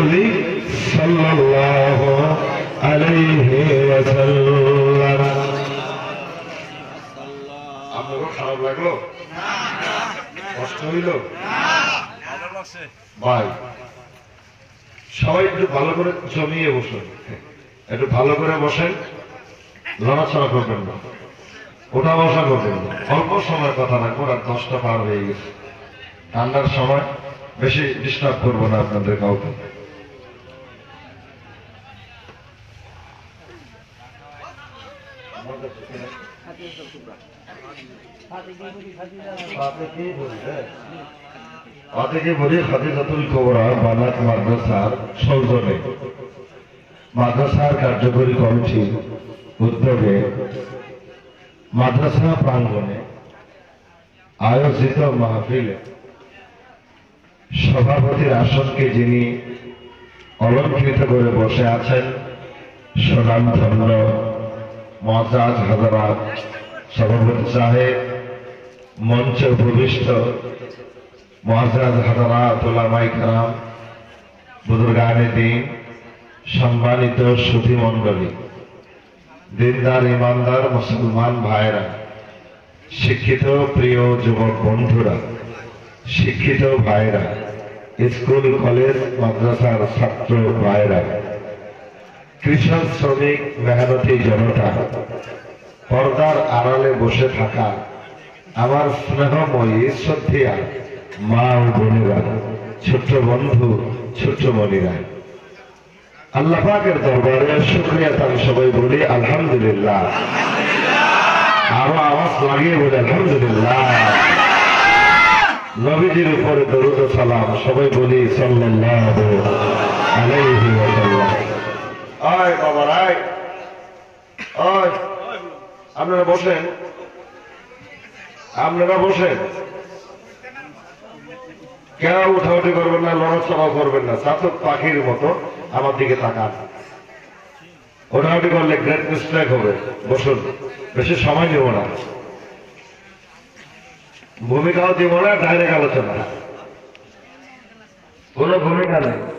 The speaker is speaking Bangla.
নবী সাল্লাল্লাহু আলাইহি ওয়াসাল্লাম। সবাই একটু ভালো করে জমিয়ে বসুন। একটু ভালো করে বসেন। লড়াচড়া করবেন না। ওঠা বসা করবেন না। অল্প সময় কথা রাখব, রাত দশটা পার হয়ে গেছে। ঠান্ডার সময় বেশি ডিস্টার্ব করব না আপনাদের কাউকে। অতিকে বলি খাদিজাতুল কোবরা বানাত মাদ্রাসার সৌজনে মাদ্রাসার কার্যকরী কমিটি উদ্যোগে মাদ্রাসা প্রাঙ্গনে আয়োজিত মাহফিলে সভাপতির আসনকে যিনি অলঙ্কৃত করে বসে আছেন সোনাম ধন্য মজাজ হাজারাত সভাপতি সাহেব, মঞ্চে উপবিষ্ট মহাজাজ হাজারাত ওলামাই খারাম বুজুর্গানে দিন, সম্মানিত সুধী মণ্ডলী দিনদার, ইমানদার মুসলমান ভাইরা শিক্ষিত, প্রিয় যুবক বন্ধুরা, শিক্ষিত ভাইরা স্কুল, কলেজ, মাদ্রাসার ছাত্র ভাইরা কৃষক শ্রমিক মেহনতি জনতা, পর্দার আড়ালে বসে থাকা আমার স্নেহময়ী শ্রদ্ধেয়া মা ও বোনেরা, ছোট্ট বন্ধু, ছোট্ট মনিরা আল্লাহ পাকের দরবারে শুক্রিয়া তার সবাই বলি, আলহামদুলিল্লাহ। আরও আওয়াজ লাগিয়ে বলি, আলহামদুলিল্লাহ। নবীজির উপরে দরুদ সালাম সবাই বলি, সাল্লাল্লাহু আলাইহি আয় বাবা, আয়। আয়। আপনারা বসেন। আপনারা বসেন। কেন উঠাউঠি করবেন না, লড়াচড়াও করবেন না। চাতক পাখির মতো আমার দিকে তাকান। ওঠাউঠি করলে গ্রেট মিস্টেক হবে। বসুন, বেশি সময় নেব না। ভূমিকাও দিব না ডাইরেক্ট আলোচনা। কোনো ভূমিকা নেই।